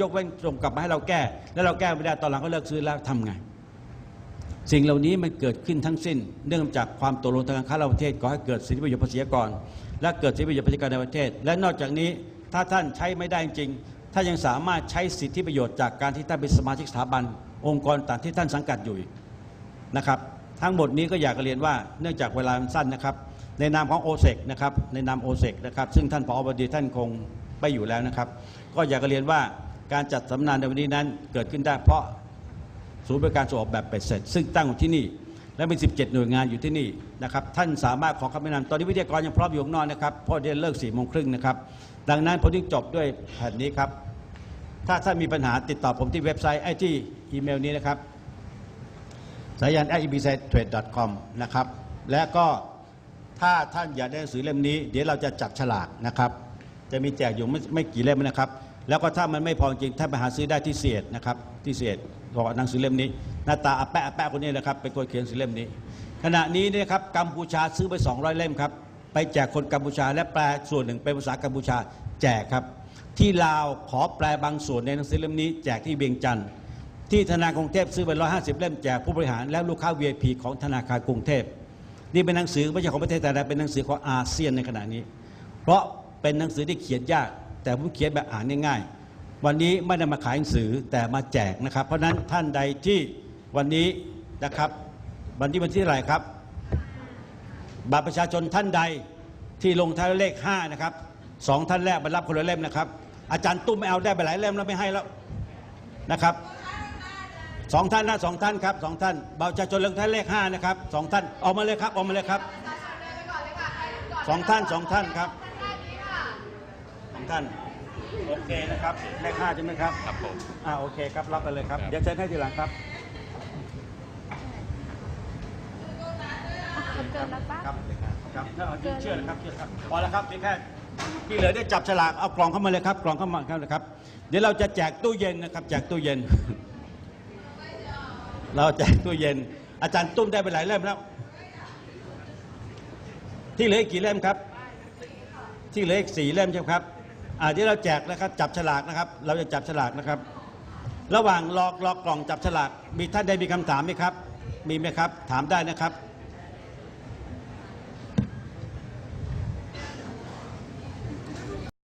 ยกเว้นส่งกลับมาให้เราแก้ แล้วเราแก้ไม่ได้ตอนหลังก็เลิกซื้อแล้วทำไง สิ่งเหล่านี้มันเกิดขึ้นทั้งสิ้น เนื่องจากความตกลงทางการค้าระหว่างประเทศก่อให้เกิดสิทธิประโยชน์ภาษีอากรและเกิดสิทธิประโยชน์ภาษีการในประเทศ และนอกจากนี้ถ้าท่านใช้ไม่ได้จริง ถ้ายังสามารถใช้สิทธิประโยชน์จากการที่ท่านเป็นสมาชิกสถาบัน องค์กรต่างที่ท่านสังกัดอยู่นะครับทั้งหมดนี้ก็อยากเรียนว่าเนื่องจากเวลามันสั้นนะครับ ในนามของโอเซกนะครับในนามโอเซกนะครับซึ่งท่านผอบดีท่านคงไปอยู่แล้วนะครับ ก็อยากเรียนว่า การจัดสัมมนาในวันนี้นั้นเกิดขึ้นได้เพราะศูนย์บริการส่งออกแบบเป็ดเสร็จ ซึ่งตั้งอยู่ที่นี่ และมี 17 หน่วยงานอยู่ที่นี่นะครับท่านสามารถขอคำแนะนำตอนนี้วิทยากรยังพร้อมอยู่ข้างนอกนะครับเพราะเดี๋ยวเลิก4ี่โมงครึ่งนะครับดังนั้นผมจึงจบด้วยแผ่นนี้ครับ ถ้าท่านมีปัญหาติดต่อผมที่เว็บไซต์ไอที่อีเมลนี้นะครับสายัน a b c t r a d e c o m นะครับและก็ถ้าท่านอยากได้หนังสือเล่มนี้ เดี๋ยวเราจะจับฉลากนะครับ จะมีแจกอยู่ไม่ไม่กี่เล่มนะครับ แล้วก็ถ้ามันไม่พอจริงท่านไปหาซื้อได้ที่เสียดนะครับที่เสียดของหนังสือเล่มนี้หน้าตาอแปะอแปะคนนี้นะครับเป็นคนเขียนสือเล่มนี้ ขณะนี้นยครับกัมพูชาซื้อไป 200 เล่มครับไปแจกคนกัมพูชาและแปลส่วนหนึ่งเป็นภาษากัมพูชาแจกครับ ที่ลาวขอแปลบางส่วนในหนังสือเล่มนี้ แจกที่เวียงจันทร์ที่ธนาคารกรุงเทพซื้อไป 150 เล่มแจกผู้บริหารและลูกค้า VIP ของธนาคารกรุงเทพนี่เป็นหนังสือไม่ใช่ของประเทศไทยนะเป็นหนังสือของอาเซียนในขณะนี้ เพราะเป็นหนังสือที่เขียนยาก แต่ผมเขียนแบบอ่านง่ายๆ วันนี้ไม่ได้มาขายหนังสือแต่มาแจกนะครับ เพราะฉะนั้นท่านใดที่วันนี้นะครับวันที่วันที่เท่าไหร่ครับบัตรประชาชนท่านใดที่ลงท้ายเลข5นะครับสองท่านแรกมารับคนละเล่มนะครับ อาจารย์ตุ้มไม่เอาได้ไปหลายเล่มแล้วไม่ให้แล้วนะครับสองท่านนะสองท่านครับสองท่านบัตรประชาชนลงท้ายเลข5นะครับสองท่านออกมาเลยครับออกมาเลยครับสองท่านสองท่านครับ ท่าน โอเคนะครับเลขห้าใช่ไหมครับ ครับผมอ่าโอเคครับรับไปเลยครับครับเดี๋ยวเชิญให้ทีหลังครับ คนเกินแล้วปะ ครับครับเอาเชื่อนะครับเชื่อครับพอแล้วครับเพียงแค่ที่เหลือได้จับฉลากเอากล่องเข้ามาเลยครับ กล่องเข้ามาครับนะครับ เดี๋ยวเราจะแจกตู้เย็นนะครับ แจกตู้เย็น เราแจกตู้เย็น อาจารย์ตุ้มได้ไปหลายเล่มแล้ว ที่เหลืออีกกี่เล่มครับ ที่เหลืออีกสี่เล่มใช่ไหมครับ อ่าเดี๋ยวเราแจกนะครับจับฉลากนะครับ เราจะจับฉลากนะครับ ระหว่างรอรอกล่องจับฉลากมีท่านใดมีคำถามไหมครับ มีไหมครับ ถามได้นะครับ